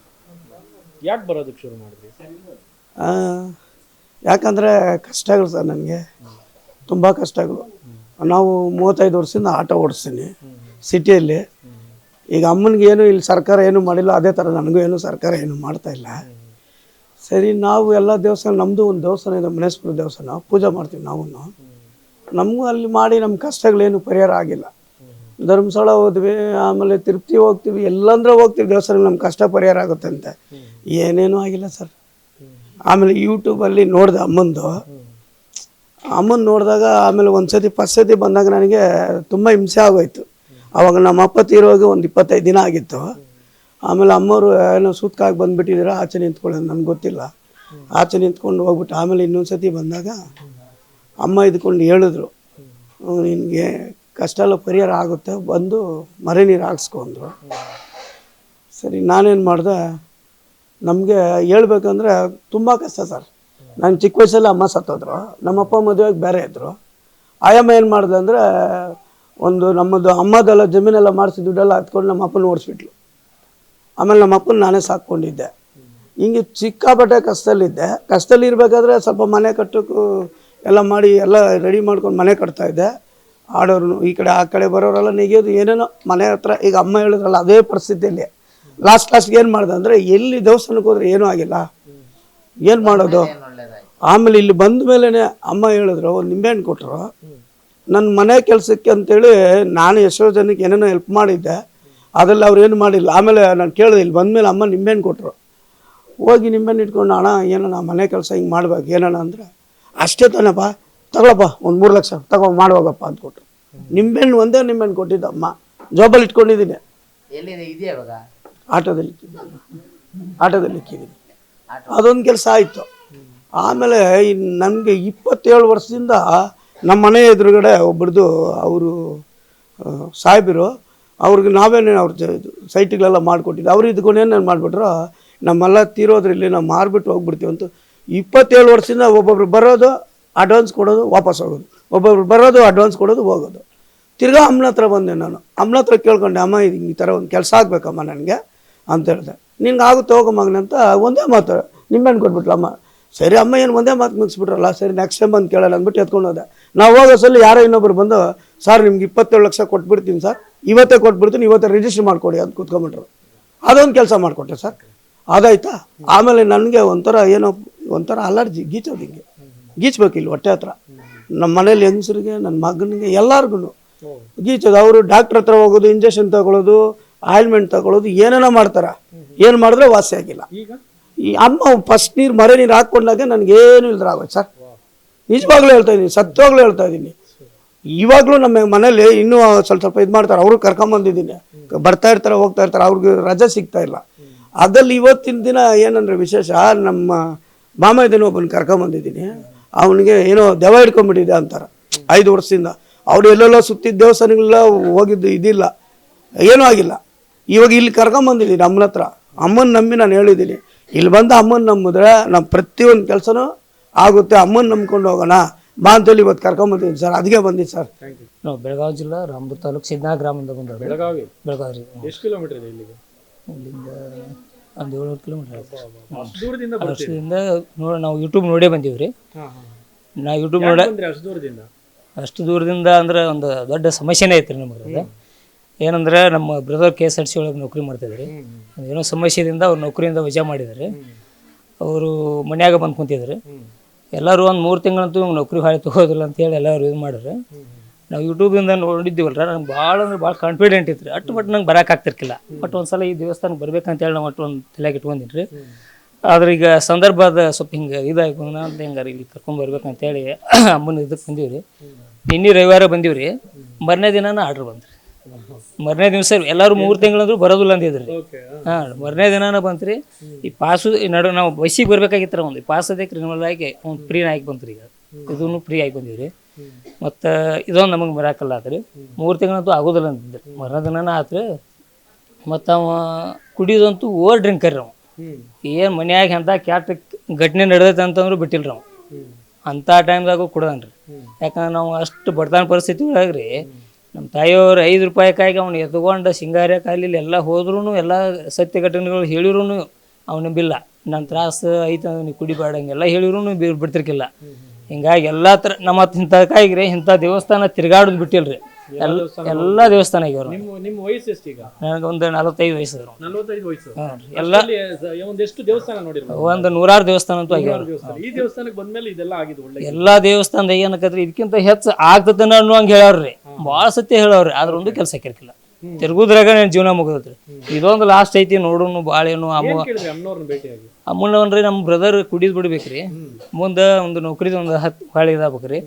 ಯಾಕೆ ಬರೋದಕ್ಕೆ ಶುರು ಮಾಡಿದ್ರಿ? ಯಾಕಂದರೆ ಕಷ್ಟಗಳು ಸರ್ ನನಗೆ. ತುಂಬ ಕಷ್ಟಗಳು. ನಾವು ಮೂವತ್ತೈದು ವರ್ಷದಿಂದ ಆಟೋ ಓಡಿಸ್ತೀನಿ ಸಿಟಿಯಲ್ಲಿ. ಈಗ ಅಮ್ಮನಿಗೆ ಏನು ಇಲ್ಲಿ ಸರ್ಕಾರ ಏನು ಮಾಡಿಲ್ಲ ಅದೇ ಥರ ನನಗೂ ಏನು ಸರ್ಕಾರ ಏನು ಮಾಡ್ತಾ ಇಲ್ಲ. ಸರಿ ನಾವು ಎಲ್ಲ ದೇವಸ್ಥಾನ ನಮ್ಮದು ಒಂದು ದೇವಸ್ಥಾನ ಇದೆ ಮನೇಶ್ವರ ದೇವಸ್ಥಾನ. ಪೂಜೆ ಮಾಡ್ತೀವಿ ನಾವು ನಮಗೂ ಅಲ್ಲಿ ಮಾಡಿ ನಮ್ಮ ಕಷ್ಟಗಳೇನು ಪರಿಹಾರ ಆಗಿಲ್ಲ. ಧರ್ಮಸ್ಥಳ ಹೋದ್ವಿ, ಆಮೇಲೆ ತಿರುಪ್ತಿ ಹೋಗ್ತೀವಿ, ಎಲ್ಲಂದ್ರೆ ಹೋಗ್ತೀವಿ, ದೇವಸ್ಥಾನ ನಮ್ಮ ಕಷ್ಟ ಪರಿಹಾರ ಆಗುತ್ತೆ ಅಂತ ಏನೇನೂ ಆಗಿಲ್ಲ ಸರ್. ಆಮೇಲೆ ಯೂಟ್ಯೂಬಲ್ಲಿ ನೋಡಿದೆ ಅಮ್ಮಂದು. ಅಮ್ಮನ ನೋಡಿದಾಗ ಆಮೇಲೆ ಒಂದು ಸತಿ ಫಸ್ಟ್ ಸತಿ ಬಂದಾಗ ನನಗೆ ತುಂಬ ಹಿಂಸೆ ಆಗೋಯ್ತು. ಆವಾಗ ನಮ್ಮ ಅಪ್ಪ ತೀರೋಗಿ ಒಂದು ಇಪ್ಪತ್ತೈದು ದಿನ ಆಗಿತ್ತು. ಆಮೇಲೆ ಅಮ್ಮವರು, ಏನೋ ಸೂತ್ಕಾಗಿ ಬಂದುಬಿಟ್ಟಿದ್ದೀರ, ಆಚೆ ನಿಂತ್ಕೊಳ್ಳೋದು ನನಗೆ ಗೊತ್ತಿಲ್ಲ. ಆಚೆ ನಿಂತ್ಕೊಂಡು ಹೋಗ್ಬಿಟ್ಟು, ಆಮೇಲೆ ಇನ್ನೊಂದು ಸತಿ ಬಂದಾಗ ಅಮ್ಮ ಇದ್ಕೊಂಡು ಹೇಳಿದ್ರು ನಿನಗೆ ಕಷ್ಟ ಪರಿಹಾರ ಆಗುತ್ತೆ. ಬಂದು ಮರೆ ನೀರು ಹಾಕ್ಸ್ಕೊಂಡ್ರು ಸರಿ, ನಾನೇನು ಮಾಡಿದೆ, ನಮಗೆ ಹೇಳ್ಬೇಕಂದ್ರೆ ತುಂಬ ಕಷ್ಟ ಸರ್. ನಾನು ಚಿಕ್ಕ ವಯಸ್ಸಲ್ಲಿ ಅಮ್ಮ ಸತ್ತೋದ್ರು. ನಮ್ಮಪ್ಪ ಮದುವೆಗೆ ಬೇರೆ ಇದ್ದರು ಆಯಮ್ಮ ಏನು ಮಾಡಿದೆ ಅಂದರೆ, ಒಂದು ನಮ್ಮದು ಅಮ್ಮದೆಲ್ಲ ಜಮೀನೆಲ್ಲ ಮಾಡಿಸಿ ದುಡ್ಡೆಲ್ಲ ಹತ್ಕೊಂಡು ನಮ್ಮ ಅಪ್ಪನ ಓಡಿಸ್ಬಿಟ್ಲು. ಆಮೇಲೆ ನಮ್ಮ ಅಪ್ಪನ ನಾನೇ ಸಾಕ್ಕೊಂಡಿದ್ದೆ. ಹಿಂಗೆ ಸಿಕ್ಕಾಪಟ್ಟೆ ಕಷ್ಟದಲ್ಲಿದ್ದೆ. ಕಷ್ಟದಲ್ಲಿ ಇರಬೇಕಾದ್ರೆ ಸ್ವಲ್ಪ ಮನೆ ಕಟ್ಟೋಕ್ಕೂ ಎಲ್ಲ ಮಾಡಿ ಎಲ್ಲ ರೆಡಿ ಮಾಡ್ಕೊಂಡು ಮನೆ ಕಟ್ತಾ ಇದ್ದೆ. ಆಡೋರು ಈ ಕಡೆ ಆ ಕಡೆ ಬರೋರೆಲ್ಲ ನೆಗೆಯೋದು ಏನೇನೋ ಮನೆ ಹತ್ರ ಈಗ ಅಮ್ಮ ಹೇಳಿದ್ರಲ್ಲ, ಅದೇ ಪರಿಸ್ಥಿತಿಯಲ್ಲಿ. ಲಾಸ್ಟ್ ಲಾಸ್ಟ್ಗೆ ಏನು ಮಾಡ್ದೆ ಅಂದರೆ, ಎಲ್ಲಿ ದೇವಸ್ಥಾನಕ್ಕೆ ಹೋದ್ರೆ ಏನೂ ಆಗಿಲ್ಲ. ಏನು ಮಾಡೋದು? ಆಮೇಲೆ ಇಲ್ಲಿ ಬಂದ ಮೇಲೆ ಅಮ್ಮ ಹೇಳಿದ್ರು ಒಂದು ನಿಂಬೆಹಣ್ಣು ಕೊಟ್ಟರು ನನ್ನ ಮನೆ ಕೆಲಸಕ್ಕೆ ಅಂತೇಳಿ ನಾನು ಎಷ್ಟೋ ಜನಕ್ಕೆ ಏನೇನೋ ಹೆಲ್ಪ್ ಮಾಡಿದ್ದೆ. ಅದರಲ್ಲಿ ಅವ್ರು ಏನು ಮಾಡಿಲ್ಲ. ಆಮೇಲೆ ನಾನು ಕೇಳಿದೆ, ಇಲ್ಲಿ ಬಂದಮೇಲೆ ಅಮ್ಮ ನಿಂಬೆಹಣ್ಣು ಕೊಟ್ಟರು ಹೋಗಿ ನಿಂಬೆಹಣ್ಣು ಇಟ್ಕೊಂಡು, ಅಣ್ಣ, ಏನಣ್ಣ ಮನೆ ಕೆಲಸ ಹಿಂಗೆ ಮಾಡ್ಬೇಕು, ಏನಣ್ಣ? ಅಂದರೆ, ಅಷ್ಟೇ ತಾನಪ್ಪ. ತಗೊಳಪ್ಪ ಒಂದು ಮೂರು ಲಕ್ಷ ತಗೋ ಮಾಡುವಾಗಪ್ಪ ಅಂತ ಕೊಟ್ಟರು ನಿಂಬೆಹಣ್ಣು ಒಂದೇ ನಿಂಬೆಹಣ್ಣು ಕೊಟ್ಟಿದ್ದಮ್ಮ. ಜಾಬಲ್ಲಿ ಇಟ್ಕೊಂಡಿದ್ದೀನಿ. ಆಟೋದಲ್ಲಿ ಆಟೋದಲ್ಲಿ ಇಕ್ಕಿದ್ದೀನಿ ಅದೊಂದು ಕೆಲಸ ಆಯಿತು. ಆಮೇಲೆ ನನಗೆ ಇಪ್ಪತ್ತೇಳು ವರ್ಷದಿಂದ ನಮ್ಮ ಮನೆ ಎದುರುಗಡೆ ಒಬ್ಬರದು ಅವರು ಸಾಹೇಬರು ಅವ್ರಿಗೆ ನಾವೇನೇ ಅವ್ರ ಸೈಟ್ಗಳೆಲ್ಲ ಮಾಡಿಕೊಟ್ಟಿದ್ದು. ಅವ್ರು ಇದ್ಕೊಂಡು ಏನೇನು ಮಾಡಿಬಿಟ್ರು ನಮ್ಮೆಲ್ಲ ತೀರೋದ್ರಲ್ಲಿ ನಾವು ಮಾರ್ಬಿಟ್ಟು ಹೋಗ್ಬಿಡ್ತೀವಿ ಅಂತ ಇಪ್ಪತ್ತೇಳು ವರ್ಷದಿಂದ ಒಬ್ಬೊಬ್ರು ಬರೋದು ಅಡ್ವಾನ್ಸ್ ಕೊಡೋದು ವಾಪಸ್ ಹೋಗೋದು. ಒಬ್ಬೊಬ್ರು ಬರೋದು ಅಡ್ವಾನ್ಸ್ ಕೊಡೋದು, ಹೋಗೋದು. ತಿರ್ಗಾ ಅಮ್ಮನ ಹತ್ರ ಬಂದೆ ನಾನು. ಅಮ್ಮನ ಹತ್ರ ಕೇಳ್ಕೊಂಡೆ, ಅಮ್ಮ ಈ ಥರ ಒಂದು ಕೆಲಸ ಆಗಬೇಕಮ್ಮ ನನಗೆ, ಅಂತ ಹೇಳಿದೆ. ನಿನ್ಗೆ ಆಗುತ್ತೆ ಮಗನ ಅಂತ ಒಂದೇ ಮಾತು. ನಿಂಬೆಹಣ್ಣು ಕೊಟ್ಬಿಟ್ಲಮ್ಮ. ಸರಿ ಅಮ್ಮ, ಏನು ಒಂದೇ ಮಾತು ಮುಗಿಸ್ಬಿಟ್ರಲ್ಲ, ಸರಿ ನೆಕ್ಸ್ಟ್ ಟೈಮ್ ಬಂದು ಕೇಳಲ್ಲ, ಅಂದ್ಬಿಟ್ಟು ಎತ್ಕೊಂಡು ಹೋದೆ. ನಾವು ಹೋಗೋ ಸಲ ಯಾರೋ ಇನ್ನೊಬ್ರು ಬಂದು, ಸರ್, ನಿಮ್ಗೆ ಇಪ್ಪತ್ತೇಳು ಲಕ್ಷ ಕೊಟ್ಬಿಡ್ತೀನಿ ಸರ್. ಇವತ್ತೇ ಕೊಟ್ಬಿಡ್ತೀನಿ, ಇವತ್ತೇ ರಿಜಿಸ್ಟರ್ ಮಾಡಿಕೊಡಿ, ಅಂತ ಕೂತ್ಕೊಂಬಿಟ್ರು ಅದೊಂದು ಕೆಲಸ ಮಾಡಿಕೊಟ್ಟೆ ಸರ್. ಅದಾಯ್ತಾ? ಆಮೇಲೆ ನನಗೆ ಒಂಥರ ಏನೋ ಒಂಥರ ಅಲರ್ಜಿ ಗೀಚೋದು ಹಿಂಗೆ. ಗೀಚ್ಬೇಕು ಇಲ್ಲಿ ಹೊಟ್ಟೆ ಹತ್ರ. ನಮ್ಮ ಮನೇಲಿ ಹೆಂಗಸರಿಗೆ ನನ್ನ ಮಗನಿಗೆ ಎಲ್ಲರಿಗೂ ಗೀಚೋದು ಅವರು ಡಾಕ್ಟ್ರ್ ಹತ್ರ ಹೋಗೋದು ಇಂಜೆಕ್ಷನ್ ತಗೊಳ್ಳೋದು ಆಯಿಲ್ಮೆಂಟ್ ತಗೊಳ್ಳೋದು ಏನೇನೋ ಮಾಡ್ತಾರೆ. ಏನು ಮಾಡಿದ್ರೆ ವಾಸಿ ಆಗಿಲ್ಲ. ಈ ಅಮ್ಮ ಫಸ್ಟ್ ನೀರು ಮರೆ ನೀರು ಹಾಕ್ಕೊಂಡಾಗ ನನಗೇನು ಇಲ್ದ್ರೆ ಆಗೋಯ್ತು ಸರ್. ನಿಜವಾಗ್ಲೂ ಹೇಳ್ತಾ ಇದ್ದೀನಿ ಸತ್ಯವಾಗ್ಲೂ ಹೇಳ್ತಾ ಇದ್ದೀನಿ ಇವಾಗಲೂ ನಮ್ಮ ಮನೇಲಿ ಇನ್ನೂ ಸ್ವಲ್ಪ ಸ್ವಲ್ಪ ಇದು ಮಾಡ್ತಾರೆ ಅವರು ಕರ್ಕೊಂಬಂದಿದ್ದೀನಿ. ಬರ್ತಾ ಇರ್ತಾರೆ ಹೋಗ್ತಾ ಇರ್ತಾರೆ ಅವ್ರಿಗೆ ರಜೆ ಸಿಗ್ತಾ ಇಲ್ಲ. ಅದಲ್ಲಿ ಇವತ್ತಿನ ದಿನ ಏನಂದ್ರೆ ವಿಶೇಷ ನಮ್ಮ ಮಾಮಯ್ಯದನ ಒಬ್ಬನ ಕರ್ಕೊಂಬಂದಿದ್ದೀನಿ. ಅವನಿಗೆ ಏನೋ ದೆವ ಹಿಡ್ಕೊಂಡ್ಬಿಟ್ಟಿದೆ ಅಂತಾರೆ. ಐದು ವರ್ಷದಿಂದ. ಅವ್ರು ಎಲ್ಲೆಲ್ಲೋ ಸುತ್ತಿದ್ದ ದೇವಸ್ಥಾನಗಳೆಲ್ಲ ಹೋಗಿದ್ದು ಇದಿಲ್ಲ. ಏನೂ ಆಗಿಲ್ಲ. ಇವಾಗ ಇಲ್ಲಿ ಕರ್ಕೊಂಬಂದಿದ್ದೀನಿ ಅಮ್ಮನ ಹತ್ರ. ಅಮ್ಮನ ನಂಬಿ ನಾನು ಹೇಳಿದ್ದೀನಿ. ಇಲ್ಲಿ ಬಂದು ಅಮ್ಮನ ನಂಬಿದ್ರೆ ನಮ್ಮ ಪ್ರತಿಯೊಂದು ಕೆಲಸನೂ ಆಗುತ್ತೆ. ಅಮ್ಮನ ನಂಬ್ಕೊಂಡು ಹೋಗೋಣ. ಬಾ ಅಂತೇಳಿ ಇವತ್ತು ಕರ್ಕೊಂಬಂದಿದ್ದೀನಿ ಸರ್. ಅದಕ್ಕೆ ಬಂದಿದ್ದು ಸರ್. ನಾವು ಬೆಳಗಾವಿ ಜಿಲ್ಲಾ ರಾಮಪುರ ತಾಲೂಕು ಸಿದ್ನಾ ಗ್ರಾಮದಿಂದ ಬಂದವರು. ಬೆಳಗಾವಿ? ಬೆಳಗಾವಿ. ಎಷ್ಟು ಕಿಲೋಮೀಟರ್ ಇದೆ ಇಲ್ಲಿಗೆ? ಇಲ್ಲಿಂದ ಒಂದು ಏಳು ಕಿಲೋಮೀಟರ್ ಅಷ್ಟು ದೂರದಿಂದ ಅಷ್ಟರಿಂದ ನೋಡಿ ನಾವು ಯೂಟ್ಯೂಬ್ ನೋಡೇ ಬಂದೀವಿ ರೀ. ನಾವು ಯೂಟ್ಯೂಬ್ ನೋಡ ಅಷ್ಟು ದೂರದಿಂದ? ಅಷ್ಟು ದೂರದಿಂದ ಅಂದ್ರೆ ಒಂದು ದೊಡ್ಡ ಸಮಸ್ಯೆನೇ ಐತ್ರಿ ನಮಗೆ ಅದು ಏನಂದ್ರೆ ನಮ್ಮ brother K S R C ಒಳಗೆ ನೌಕರಿ ಮಾಡ್ತಿದ್ರಿ ಏನೋ ಸಮಸ್ಯೆದಿಂದ ಅವ್ರು ನೌಕರಿಯಿಂದ ವಜಾ ಮಾಡಿದ್ದಾರೆ ಅವರು ಮನ್ಯಾಗ ಬಂದು ಕುಂತಿದ್ರು ಎಲ್ಲರೂ ಒಂದು ಮೂರು ತಿಂಗಳಂತೂ ನೌಕರಿ ಹಾಳಿ ತಗೋದಿಲ್ಲ ಅಂತೇಳಿ ಎಲ್ಲರೂ ಇದು ಮಾಡ್ರಿ ನಾವು ಯೂಟ್ಯೂಬಿಂದ ನೋಡಿದ್ದೀವಲ್ರ? ನಂಗೆ ಭಾಳ ಅಂದ್ರೆ ಭಾಳ ಕಾನ್ಫಿಡೆಂಟ್ ಇತ್ತು ರೀ ಅಟ್ಟು ಬಟ್ ನಂಗೆ ಬರಕ್ಕೆ ಆಗ್ತಿರ್ಕಿಲ್ಲ. ಬಟ್ ಒಂದ್ಸಲ ಈ ದೇವಸ್ಥಾನಕ್ಕೆ ಬರ್ಬೇಕಂತೇಳಿ ನಾವು ಅಟ್ಟು ಒಂದು ತಲೆಗೆ ಇಟ್ಕೊಂಡಿನಿ ರೀ ಆದ್ರೆ ಈಗ ಸಂದರ್ಭದ ಸ್ವಲ್ಪ ಹಿಂಗೆ ಇದಾಗಿ ಹೆಂಗಾರ ಅಂತ ಹಿಂಗಾರಿ ಇಲ್ಲಿ ಕರ್ಕೊಂಡ್ ಬರ್ಬೇಕಂತೇಳಿ ಅಮ್ಮನ ಇದಕ್ಕೆ ಬಂದೀವಿ ರೀ ನಿನ್ನೆ ರವಿವಾರ ಬಂದೀವಿ ರೀ ಮರನೇ ದಿನಾನ ಆರ್ಡ್ರ್ ಬಂದ್ರಿ ಮರನೇ ದಿವಸ ಎಲ್ಲರೂ ಮೂರು ತಿಂಗಳಂದ್ರೂ ಬರೋದಿಲ್ಲ ಅಂದಿದ್ರಿ. ಹಾಂ. ಮರನೇ ದಿನಾನ ಬಂತ್ರಿ. ಈ ಪಾಸು ನಡು ನಾವು ಬಸ್ಸಿಗೆ ಬರ್ಬೇಕಾಗಿತ್ತು ಒಂದು. ಪಾಸ್ ಅದಕ್ಕೆ ರಿನವಲ್ ಆಗಿ ಒಂದು ಫ್ರೀ ಆಗಿ ಬಂತ್ರಿ ಈಗ. ಇದನ್ನು ಫ್ರೀ ಆಗಿ ಬಂದೀವಿ ಮತ್ತು ಇದೊಂದು ನಮಗೆ ಮರಾಕಲ್ಲ ಆತ್ರಿ. ಮೂರು ತಿಂಗಳಂತೂ ಆಗೋದಿಲ್ಲ ಅಂತಂದ್ರೆ ಮರಣ ದಿನಾನ ಆತ್ರಿ. ಮತ್ತು ಅವ ಕುಡಿಯೋದಂತೂ ಓವರ್ ಡ್ರಿಂಕರ್ ಅವ. ಏನು ಮನ್ಯಾಗ ಎಂಥ ಕ್ಯಾಟ್ ಘಟನೆ ನಡೆದೈತೆ ಅಂತಂದ್ರೂ ಬಿಟ್ಟಿಲ್ಲ ಅವ. ಅಂಥ ಟೈಮ್ದಾಗೂ ರೀ ಯಾಕಂದ್ರೆ ನಾವು ಅಷ್ಟು ಬಡತನ ಪರಿಸ್ಥಿತಿ ಒಳಗ್ರಿ ನಮ್ಮ ತಾಯಿಯವ್ರು ಐದು ರೂಪಾಯಿಕಾಗಿ ಅವ್ನು ಎತ್ಕೊಂಡು ಸಿಂಗಾರ ಕಾಲಿಲಿ ಎಲ್ಲ ಹೋದ್ರೂ ಎಲ್ಲ ಸತ್ಯ ಘಟನೆಗಳು ಹೇಳಿರೂ ಅವನು ಬಿಲ್ಲ ನನ್ನ ತ್ರಾಸು ಐತೆ ನೀವು ಕುಡಿಬೇಡ ಹಂಗೆಲ್ಲ ಹೇಳಿರೂ ಬಿಡ್ತಿರ್ಕಿಲ್ಲ. ಹಿಂಗಾಗಿ ಎಲ್ಲ ಥರ ನಮ್ಮ ಹತ್ತು ಇಂಥ ಕಾಯಿಗ್ರಿ ಇಂಥ ದೇವಸ್ಥಾನ ತಿರ್ಗಾಡೋದು ಬಿಟ್ಟಿಲ್ರಿ. ಎಲ್ಲ ಎಲ್ಲ ದೇವಸ್ಥಾನ ಆಗ್ಯಾವ್ರು. ನಿಮ್ಮ ನಿಮ್ಮ ವಯಸ್ಸು ಎಷ್ಟು ಈಗ? ನನಗೆ ಒಂದು ನಲವತ್ತೈದು ವಯಸ್ಸು ಅದಾವ್ರಿ. ನಲ್ವತ್ತೈದು ವಯಸ್ಸು. ಹಾಂ ರೀ. ಎಲ್ಲ ಅಲ್ಲಿ ಸ- ಒಂದೆಷ್ಟು ದೇವಸ್ಥಾನ ನೋಡಿರ್ಬೋದು ಒಂದು ನೂರಾರು ದೇವಸ್ಥಾನ ಅಂತೂ ಆಗ್ಯಾವ್ರಿ. ದೇವಸ್ಥಾನ. ಈ ದೇವಸ್ಥಾನಕ್ಕೆ ಬಂದ್ಮೇಲೆ ಇದೆಲ್ಲ ಆಗಿದೆ ಒಳ್ಳೆ ಎಲ್ಲಾ ದೇವಸ್ಥಾನದ ಏನಕತ್ರಿ ಇದಕ್ಕಿಂತ ಹೆಚ್ಚು ಆಗ್ತದ ಅನ್ನುವಂಗೆ ಹೇಳವ್ರಿ. ಭಾಳ ಸತ್ಯ ಹೇಳವ್ರಿ ಆದ್ರ ಒಂದು ಕೆಲಸ ಹಾಕಿರ್ಕಿಲ್ಲ ತಿರುಗುದ್ರಾಗ ನನ್ನ ಜೀವನ ಮುಗಿದ್ರಿ ಇದೊಂದು ಲಾಸ್ಟ್ ಐತಿ ನೋಡೋನು ಬಾಳೇನು ಅಮ್ಮ ಅಮ್ಮನವನ್ರಿ ನಮ್ಮ ಬ್ರದರ್ ಕುಡಿದ್ ಬಿಡ್ಬೇಕ್ರಿ. ಮುಂದೆ ಒಂದು ನೌಕರಿದ ಒಂದು ಹತ್ತು ಹೊಳೆ ಇದಾಗ್ಬೇಕ್ರಿ.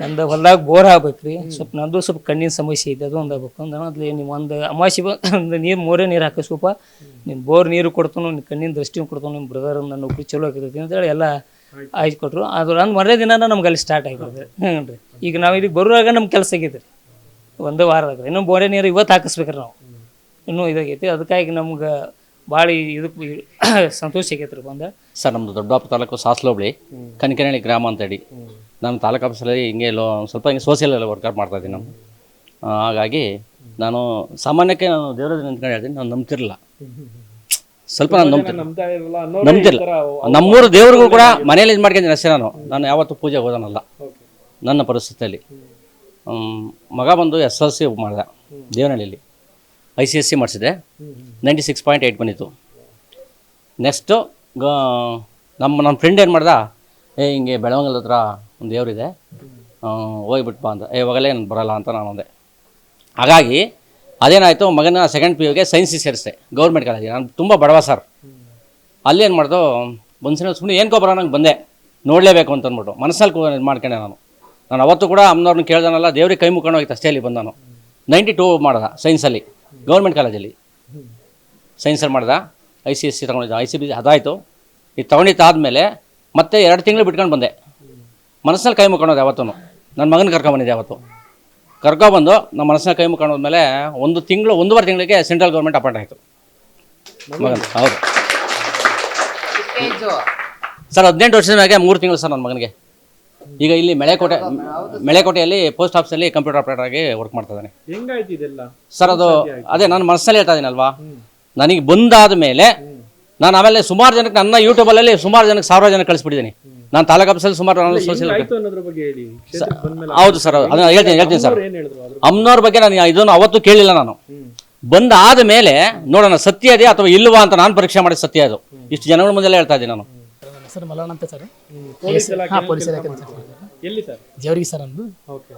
ನಂದು ಹೊಲ್ದಾಗ ಬೋರ್ ಆಗ್ಬೇಕ್ರಿ. ಸ್ವಲ್ಪ ನಂದು ಸ್ವಲ್ಪ ಕಣ್ಣಿನ ಸಮಸ್ಯೆ ಐತೆ ಅದು ಒಂದು ಆಗ್ಬೇಕು. ಅಂದ್ರೆ ಅದ್ಲಿ ನೀವು ಒಂದು ಅಮಾಸಿ ಬಂದು ನೀರು ಮೋರೆ ನೀರು ಹಾಕಿ ಸ್ವಲ್ಪ ನಿಮ್ ಬೋರ್ ನೀರು ಕೊಡ್ತಾನು ನಿನ್ನ ಕಣ್ಣಿನ ದೃಷ್ಟಿ ಕೊಡ್ತಾನು ನಿಮ್ಮ ಬ್ರದರ್ ನನ್ನ ನೌಕರಿ ಚಲೋ ಆಗ್ತೈತಿ ಅಂತೇಳಿ ಎಲ್ಲ ಆಯ್ತು. ಕೊಟ್ರು. ಅದ್ರ ಅಂದ್ ಮರೇ ದಿನ ನಮ್ಗೆ ಅಲ್ಲಿ ಸ್ಟಾರ್ಟ್ ಆಗಿಬಿಡ್ರಿ ಹ್ಞೂ ರೀ ಈಗ ನಾವು ಇಲ್ಲಿಗೆ ಬರುವಾಗ ನಮ್ಮ ಕೆಲಸ ಆಗೈತೆ ರೀ ಒಂದು ವಾರದಾಗ ಇನ್ನೂ ಬೋರೆ ನೀರು ಇವತ್ತು ಹಾಕಿಸ್ಬೇಕ್ರಿ ನಾವು. ಇನ್ನೂ ಇದಾಗೈತಿ. ಅದಕ್ಕಾಗಿ ನಮ್ಗೆ ಭಾಳ ಇದಕ್ಕೆ ಸಂತೋಷ ಆಗೈತ್ರಿ ಬಂದ. ಸರ್ ನಮ್ಮದು ದೊಡ್ಡಪ್ಪ ತಾಲೂಕು ಸಾಸ್ಲೋಬಳಿ ಕನಕನಹಳ್ಳಿ ಗ್ರಾಮ ಅಂತೇಳಿ. ನಮ್ಮ ತಾಲೂಕು ಆಫೀಸಲ್ಲಿ ಹಿಂಗೆ ಲೋ ಸ್ವಲ್ಪ ಹಿಂಗೆ ಸೋಷಿಯಲ್ ಎಲ್ಲ ವರ್ಕೌಟ್ ಮಾಡ್ತಾ ಇದ್ದೀನಿ ನಾನು ಹಾಗಾಗಿ ನಾನು ಸಾಮಾನ್ಯಕ್ಕೆ ನಾನು ದೇವರ ನಿಂತ್ಕೊಂಡು ಹೇಳ್ತೀನಿ ನಾನು ನಂಬ್ತಿರಲಿಲ್ಲ. ಸ್ವಲ್ಪ ನಾನು ನಂಬ್ತೀನಿ ನಂಬ್ತಾ ಇರಲ್ಲ ಅನ್ನೋರೇ ನಂಬ್ತಿಲ್ಲ ನಮ್ಮೂರು ದೇವ್ರಿಗೂ ಕೂಡ ಮನೇಲಿ ಇದು ಮಾಡ್ಕೊಂಡಿದ್ದೀನಿ ಅಷ್ಟೇ ನಾನು. ನಾನು ಯಾವತ್ತೂ ಪೂಜೆ ಹೋದನಲ್ಲ. ನನ್ನ ಪರಿಸ್ಥಿತಿಯಲ್ಲಿ. ಮಗ ಬಂದು ಎಸ್ ಎಲ್ ಸಿ ಮಾಡ್ದೆ ದೇವನಹಳ್ಳಿಯಲ್ಲಿ ಐ ಸಿ ಎಸ್ ಸಿ ಮಾಡಿಸಿದೆ ನೈಂಟಿ ಸಿಕ್ಸ್ ಪಾಯಿಂಟ್ ಏಯ್ಟ್ ಬಂದಿತ್ತು. ನೆಕ್ಸ್ಟು ಗ ನಮ್ಮ ನನ್ನ ಫ್ರೆಂಡ್ ಏನು ಮಾಡ್ದ? ಏ, ಹಿಂಗೆ ಬೆಳವಂಗಲ್ ಹತ್ರ ಒಂದು ದೇವರಿದೆ ಹೋಗಿಬಿಟ್ಟು ಬಾ ಅಂತ. ಏ, ಹೋಗಲೇ ನಾನು ಬರೋಲ್ಲ ಅಂತ ನಾನು ಅಂದೆ. ಹಾಗಾಗಿ, ಅದೇನಾಯಿತು, ಮಗನ ಸೆಕೆಂಡ್ ಪಿ ಯುಗೆ ಸೈನ್ಸಿಗೆ ಸೇರಿಸಿದೆ ಗೌರ್ಮೆಂಟ್ ಕಾಲೇಜಿಗೆ ನಾನು ತುಂಬ ಬಡವ ಸರ್. ಅಲ್ಲಿ ಏನು ಮಾಡ್ದು ಒಂದ್ಸಲ ಸುಮ್ಮನೆ ಏನಕ್ಕೋ ಬರೋ ನಂಗೆ ಬಂದೆ. ನೋಡಲೇಬೇಕು ಅಂತ ಅಂದ್ಬಿಟ್ಟು ಮನಸ್ಸಲ್ಲಿ ಮಾಡ್ಕೊಂಡೆ ನಾನು. ನಾನು ಅವತ್ತು ಕೂಡ ಅಮ್ಮನವ್ರನ್ನ ಕೇಳ್ದಾನಲ್ಲ ದೇವ್ರಿಗೆ ಕೈ ಮುಕ್ಕೊಂಡು ಹೋಗಿತ್ತು ಅಷ್ಟೇ ಅಲ್ಲಿ ಬಂದಾನು ನೈಂಟಿ ಟೂ ಮಾಡ್ದ ಸೈನ್ಸಲ್ಲಿ ಗೌರ್ಮೆಂಟ್ ಕಾಲೇಜಲ್ಲಿ ಸೈನ್ಸಲ್ಲಿ ಮಾಡ್ದ ಐ ಸಿ ಎಸ್ ಸಿ ತೊಗೊಂಡಿದ್ದ ಐ ಸಿ ಬಿ ಅದಾಯಿತು. ಇದು ತೊಗೊಂಡಿದ್ದಾದಮೇಲೆ ಮತ್ತೆ ಎರಡು ತಿಂಗಳು ಬಿಟ್ಕೊಂಡು ಬಂದೆ. ಮನಸ್ಸಿನಲ್ಲಿ ಕೈ ಮುಕ್ಕೊಂಡೋದೆ ಯಾವತ್ತೂ ನನ್ನ ಮಗನ ಕರ್ಕೊಂಬಂದಿದ್ದೆ ಅವತ್ತು. ಕರ್ಕೊಬಂದು ನಮ್ಮ ಮನಸ್ಸಿನ ಕೈ ಮುಕ್ಕೊಂಡು ಹೋದ್ಮೇಲೆ ಒಂದು ತಿಂಗಳು ಒಂದೂವರೆ ತಿಂಗಳಿಗೆ ಸೆಂಟ್ರಲ್ ಗೌರ್ಮೆಂಟ್ ಅಪಾಯಿಂಟ್ ಆಯಿತು ಮಗನ ಹೌದು. ಸರ್ ಹದಿನೆಂಟು ವರ್ಷದ ಮ್ಯಾಗೆ ಮೂರು ತಿಂಗಳು ಸರ್ ನನ್ನ ಮಗನಿಗೆ. ಈಗ ಇಲ್ಲಿ ಮೆಳೆಕೋಟೆ ಮೆಳೆಕೋಟೆಯಲ್ಲಿ ಪೋಸ್ಟ್ ಆಫೀಸಲ್ಲಿ ಕಂಪ್ಯೂಟರ್ ಆಪರೇಟರ್ ಆಗಿ ವರ್ಕ್ ಮಾಡ್ತಾ ಇದ್ದಾನೆ. ಹೆಂಗಾಯ್ತು ಇದೆಲ್ಲ? ಸರ್ ಅದು ಅದೇ ನಾನು ಮನಸ್ಸಲ್ಲಿ ಹೇಳ್ತಾ ಇದ್ದೀನಲ್ವಾ? ನನಗೆ ಬಂದಾದ ಮೇಲೆ ನಾನು ಆಮೇಲೆ ಸುಮಾರು ಜನಕ್ಕೆ ನನ್ನ ಯೂಟ್ಯೂಬಲ್ಲಿ ಸುಮಾರು ಜನಕ್ಕೆ ಸಾವಿರ ಜನಕ್ಕೆ ಕಳಿಸ್ಬಿಟ್ಟಿದ್ದೀನಿ. ನಾನು ತಾಲೂಕು ಆಫೀಸಲ್ಲಿ ಸುಮಾರು ನಾನು ಬಂದ್ಮೇಲೆ ಹೌದು ಸರ್ ಅದನ್ನ ಹೇಳ್ತೀನಿ ಹೇಳ್ತೀನಿ ಸರ್ ಅಮ್ಮನವ್ರ ಬಗ್ಗೆ ನಾನು ಇದನ್ನು ಅವತ್ತು ಕೇಳಿಲ್ಲ ನಾನು. ಬಂದಾದ ಮೇಲೆ ನೋಡೋಣ ಸತ್ಯ ಅದೇ ಅಥವಾ ಇಲ್ವಾ ಅಂತ ನಾನು ಪರೀಕ್ಷೆ ಮಾಡಿದ ಸತ್ಯ ಅದು ಇಷ್ಟು ಜನಗಳ ಮುಂದೆಲ್ಲ ಹೇಳ್ತಾ ಇದ್ದೀನಿ ನಾನು. ಹೆಸರು ಮಲ್ಲಣ್ಣ ಅಂತ ಸರ್. ಪೊಲೀಸ್ ಇಲಾಖೆ ಹಾಂ ಪೊಲೀಸ್ ಇಲಾಖೆ ಸರ್. ಎಲ್ಲಿ ಸರ್? ಜೇವರಿಗೆ ಸರ್ ಅಂದು ಓಕೆ.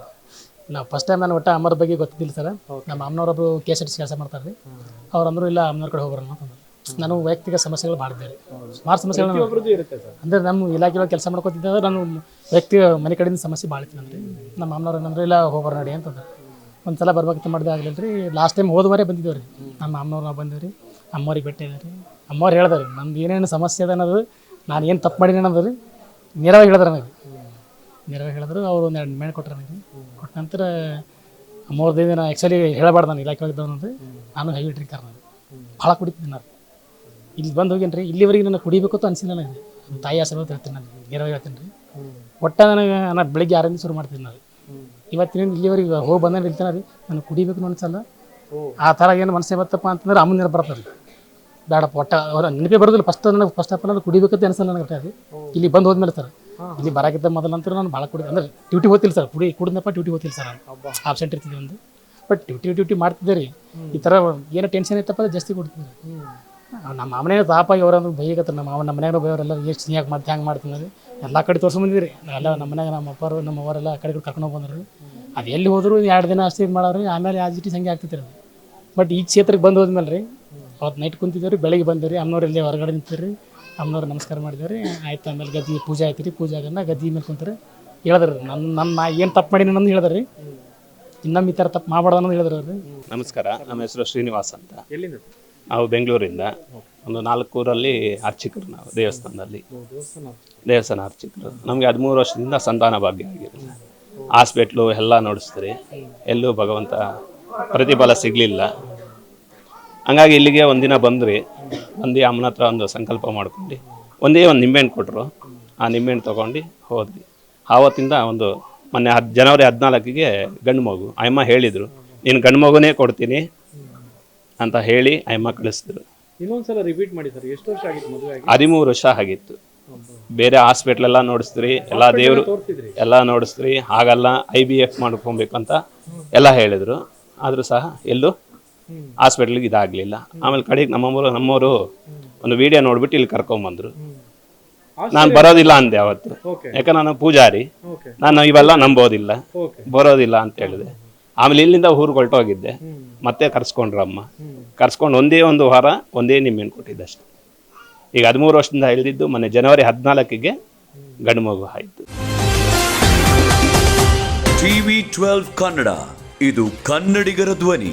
ನಾವು ಫಸ್ಟ್ ಟೈಮ್ ನಾನು ಒಟ್ಟು ಅಮ್ಮರ ಬಗ್ಗೆ ಗೊತ್ತಿದ್ದಿಲ್ಲ ಸರ್. ನಮ್ಮ ಅಮ್ಮನವರೊಬ್ಬರು ಕೆ ಎಸ್ ಆರ್ ಟಿ ಕೆಲಸ ಮಾಡ್ತಾರೆ ರೀ. ಅವ್ರು ಅಂದರು ಇಲ್ಲ ಅಮ್ಮನವ್ರ ಕಡೆ ಹೋಗ್ಬರೋಣ ಅಂತಂದ್ರು ನಾನು ವೈಯಕ್ತಿಕ ಸಮಸ್ಯೆಗಳು ಮಾಡಿದ್ದೆ ಸುಮಾರು ಸಮಸ್ಯೆಗಳು ಅಂದರೆ ಸರ್. ನಮ್ಮ ಇಲಾಖೆ ಕೆಲಸ ಮಾಡ್ಕೊತಿದ್ದೆ ಅಂದ್ರೆ ನಾನು ವ್ಯಕ್ತಿ ಮನೆ ಕಡೆಯಿಂದ ಸಮಸ್ಯೆ ಭಾಳ ಇತ್ತು ನನಗೆ ನಮ್ಮ ಅಮ್ಮನವ್ರು ಏನಂದ್ರೆ ಇಲ್ಲ ಹೋಗೋರು ನಡಿ ಅಂತಂದ್ರೆ ಒಂದು ಸಲ ಬರ್ಬೇಕಂತ ಮಾಡಿದೆ ಆಗಲಿಲ್ಲ ರೀ. ಲಾಸ್ಟ್ ಟೈಮ್ ಹೋದವರೇ ಬಂದಿದ್ದೇವೆ ರೀ. ನಮ್ಮ ಅಮ್ಮನವ್ರು ನಾವು ಬಂದೇವೆ ರೀ. ಅಮ್ಮವ್ರಿಗೆ ಭೇಟಿ ರೀ. ಅಮ್ಮವ್ರು ಹೇಳ್ದಾರೆ ನಮ್ದು ಏನೇನು ಸಮಸ್ಯೆ ಅದ ಅನ್ನೋದು ನಾನು ಏನು ತಪ್ಪು ಮಾಡಿದ್ದೀನಿ ಅನ್ನೋದು ರೀ ನೇರವಾಗಿ ಹೇಳಿದ್ರೆ ನನಗೆ. ನೇರವಾಗಿ ಹೇಳಿದ್ರು ಅವರು ಒಂದು ಎರಡು ಮೇಣ ಕೊಟ್ಟರು ನನಗೆ. ಕೊಟ್ಟ ನಂತರ ಮೂರು ನಾನು ಆ್ಯಕ್ಚುಲಿ ಹೇಳಬಾರ್ದು ನಾನು ಇಲಾಖೆ ಒಳಗಿದ್ದವನು ಅಂದ್ರೆ ನಾನು ಹೆವಿ ಡ್ರಿಂಕರ್ ನನಗೆ ಭಾಳ ಕುಡಿತೀನಿ ನಾನು. ಇಲ್ಲಿ ಬಂದು ಹೋಗೇನಿ ರೀ ಇಲ್ಲಿವರೆಗೆ ನನಗೆ ಕುಡಿಬೇಕು ಅಂತ ಅನಿಸಿಲ್ಲ ನನಗೆ. ನಮ್ಮ ತಾಯಿ ಆಸೆ ಅಂತ ಹೇಳ್ತೀನಿ ನಾನು ನೇರವಾಗಿ ಹೇಳ್ತೀನಿ ರೀ. ಒಟ್ಟ ನನಗೆ ನಾನು ಬೆಳಿಗ್ಗೆ ಆರಿಂದ ಶುರು ಮಾಡ್ತೀನಿ ನಾನು. ಇವತ್ತಿನಿಂದ ಇಲ್ಲಿವರೆಗೆ ಹೋಗಿ ಬಂದ ನಿಲ್ತಾನೆ ರೀ. ನನಗೆ ಕುಡಿಬೇಕು ಅನ್ಸಲ್ಲ. ಆ ಥರ ಏನು ಮನಸ್ಸೇ ಬತ್ತಪ್ಪ ಅಂತಂದ್ರೆ ಅಮ್ಮನ ರೀ ಬೇಡಪ್ಪ ಒಟ್ಟ ಅವ್ರ ನೆನಪೇ ಬರೋದಿಲ್ಲ. ಫಸ್ಟ್ ನನಗೆ ಫಸ್ಟ್ ಆಫ್ ಆಲ್ ನಾನು ಕುಡಿಬೇಕಂತ ಅನ್ಸಲ್ಲ ನನಗೆ ಅದು ಇಲ್ಲಿ ಬಂದು ಹೋದ್ಮೇಲೆ ಸರ್ ಇಲ್ಲಿ ಬರಾಕಿದ್ದ ಮೊದಲ ನಂತರ ನಾನು ಭಾಳ ಕುಡಿದೆ ಅಂದ್ರೆ ಡ್ಯೂಟಿ ಹೋಗ್ತಿಲ್ಲ ಸರ್ ಕುಡಿ ಕುಡಿದಪ್ಪ ಡ್ಯೂಟಿ ಹೋಗ್ತಿಲ್ಲ ಸರ್ ನಾನು. ಆಬ್ಸೆಂಟ್ ಇರ್ತಿದ್ದೆ ಒಂದು. ಬಟ್ ಡ್ಯೂಟಿ ಡ್ಯೂಟಿ ಮಾಡ್ತಿದ್ದೆ ರೀ. ಈ ಥರ ಏನೋ ಟೆನ್ಷನ್ ಇತ್ತಪ್ಪ ಅದು ಜಾಸ್ತಿ ಕೊಡ್ತಿದ್ದೆ. ನಮ್ಮ ಮಾಮನೇ ತಾಪ ಅಂದ್ರೆ ಬೈಯಕತ್ತ ನಮ್ಮ ಮಾವ ನಮ್ಮ ಮನ್ಯಾಗ ಬೈಯವರೆಲ್ಲ ಎಷ್ಟು ಯಾಕೆ ಮಾಡ್ತಿ ಹ್ಯಾಂಗೆ ಮಾಡ್ತೀನಿ ಎಲ್ಲ ಕಡೆ ತೋರ್ಸ್ಕೊಂಬಂದಿರಿ ಎಲ್ಲ ನಮ್ಮ ಮನ್ಯಾಗ ನಮ್ಮ ಅಪ್ಪರು ನಮ್ಮ ಅವರೆಲ್ಲ ಆ ಕಡೆ ಕರ್ಕೊಂಡು ಬಂದ್ರು. ಅದು ಎಲ್ಲಿ ಹೋದ್ರು ಎರಡು ದಿನ ಅಷ್ಟೇ ಇದು ಮಾಡೋರು ಆಮೇಲೆ ಆ ಜಿಟಿ ಸಂಖ್ಯೆ ಆಗ್ತೈತೆ ಅದು. ಬಟ್ ಈ ಕ್ಷೇತ್ರಕ್ಕೆ ಬಂದು ಹೋದ್ಮೇಲೆ ರೀ ಅವತ್ತು ನೈಟ್ ಕುಂತಿದ್ದೇವೆ ರೀ ಬೆಳಗ್ಗೆ ಬಂದೇವ್ರಿ ಅಮ್ಮನವ್ರು ಇಲ್ಲೇ ಹೊರಗಡೆ ನಿಂತಿರಿ ಅಮ್ಮನವ್ರು ನಮಸ್ಕಾರ ಮಾಡಿದೇವೆ ರೀ ಆಯ್ತು ಆಮೇಲೆ ಗದ್ದಿ ಪೂಜೆ ಆಯ್ತು ರೀ ಪೂಜೆ ಆಗನ್ನ ಗದ್ದಿ ಮೇಲೆ ಕುಂತಾರೆ ಹೇಳಿದ್ರಿ. ನನ್ನ ನನ್ನ ಏನು ತಪ್ಪು ಮಾಡೀನಿ ಅನ್ನೋದು ಹೇಳಿದ್ರಿ. ಇನ್ನೊಮ್ಮೆ ಈ ಥರ ತಪ್ಪು ಮಾಡಬಾರ್ದು ಅನ್ನೋದು ಹೇಳಿದ್ರು ಅವ್ರು. ನಮಸ್ಕಾರ ನಮ್ಮ ಹೆಸರು ಶ್ರೀನಿವಾಸ್ ಅಂತ. ಎಲ್ಲಿಂದ? ನಾವು ಬೆಂಗಳೂರಿಂದ. ಒಂದು ನಾಲ್ಕೂರಲ್ಲಿ ಅರ್ಚಕರು ನಾವು ದೇವಸ್ಥಾನದಲ್ಲಿ. ದೇವಸ್ಥಾನ ಅರ್ಚಕರು. ನಮಗೆ ಹದಿಮೂರು ವರ್ಷದಿಂದ ಸಂತಾನ ಭಾಗ್ಯ ಆಗಿದೆ ಹಾಸ್ಪಿಟ್ಲು ಎಲ್ಲ ನೋಡಿಸ್ತೀರಿ. ಎಲ್ಲೂ ಭಗವಂತ ಪ್ರತಿಫಲ ಸಿಗಲಿಲ್ಲ. ಹಂಗಾಗಿ ಇಲ್ಲಿಗೆ ಒಂದಿನ ಬಂದ್ರಿ. ಬಂದು ಅಮ್ಮನ ಹತ್ರ ಒಂದು ಸಂಕಲ್ಪ ಮಾಡ್ಕೊಂಡು ಒಂದೇ ಒಂದು ನಿಂಬೆಹಣ್ಣು ಕೊಟ್ಟರು ಆ ನಿಂಬೆಹಣ್ಣು ತೊಗೊಂಡು ಹೋದ್ವಿ. ಆವತ್ತಿಂದ ಒಂದು ಮೊನ್ನೆ ಹದ್ ಜನವರಿ ಹದಿನಾಲ್ಕಿಗೆ ಗಂಡು ಮಗು. ಅಮ್ಮ ಹೇಳಿದರು ನೀನು ಗಂಡು ಮಗುನೇ ಕೊಡ್ತೀನಿ ಅಂತ ಹೇಳಿ ಅಮ್ಮ ಕಳಿಸಿದ್ರು. ಇನ್ನೊಂದ್ಸಲ ರಿಪೀಟ್ ಮಾಡಿ ಸರ್ ಎಷ್ಟು ವರ್ಷ ಆಗಿತ್ತು ಮದುವೆ ಆಗಿ? ಹದಿಮೂರು ವರ್ಷ ಆಗಿತ್ತು. ಬೇರೆ ಹಾಸ್ಪಿಟ್ಲ್ ಎಲ್ಲ ನೋಡಿಸ್ತ್ರಿ ಎಲ್ಲ ದೇವರು ತೋರಿಸಿದ್ರಿ? ಎಲ್ಲ ನೋಡಿಸ್ತ್ರಿ ಹಾಗಲ್ಲ ಐ ಬಿ ಎಫ್ ಮಾಡ್ಕೊಬೇಕು ಅಂತ ಎಲ್ಲ ಹೇಳಿದರು. ಆದರೂ ಸಹ ಎಲ್ಲೂ ಹಾಸ್ಪಿಟ್ಲಿಗೆ ಇದಾಗಲಿಲ್ಲ. ಆಮೇಲೆ ಕಡೆಗೆ ನಮ್ಮವರು ನಮ್ಮವರು ಒಂದು ವಿಡಿಯೋ ನೋಡ್ಬಿಟ್ಟು ಇಲ್ಲಿ ಕರ್ಕೊಂಬಂದ್ರು ನಾನು ಬರೋದಿಲ್ಲ ಅಂದೆ ಅವತ್ತು. ಯಾಕಂದ್ರೆ ಯಾಕೆ ನಾನು ಪೂಜಾರಿ. ನಾನು ಇವೆಲ್ಲ ನಂಬೋದಿಲ್ಲ. ಬರೋದಿಲ್ಲ ಅಂತ ಹೇಳಿದೆ. ಆಮೇಲೆ ಇಲ್ಲಿಂದ ಊರಿಗೆ ಹೊರಟೋಗಿದ್ದೆ. ಮತ್ತೆ ಕರ್ಸ್ಕೊಂಡ್ರಮ್ಮ. ಕರ್ಸ್ಕೊಂಡು ಒಂದೇ ಒಂದು ವಾರ ಒಂದೇ ನಿಮ್ಮೇನು ಕೊಟ್ಟಿದ್ದೆ ಅಷ್ಟೆ ಈಗ ಹದಿಮೂರು ವರ್ಷದಿಂದ ಹಿಡಿದಿದ್ದು ಮೊನ್ನೆ ಜನವರಿ ಹದಿನಾಲ್ಕಿಗೆ ಗಂಡು ಮಗು ಆಯಿತು. TV twelve Kannada. ಇದು ಕನ್ನಡಿಗರ ಧ್ವನಿ.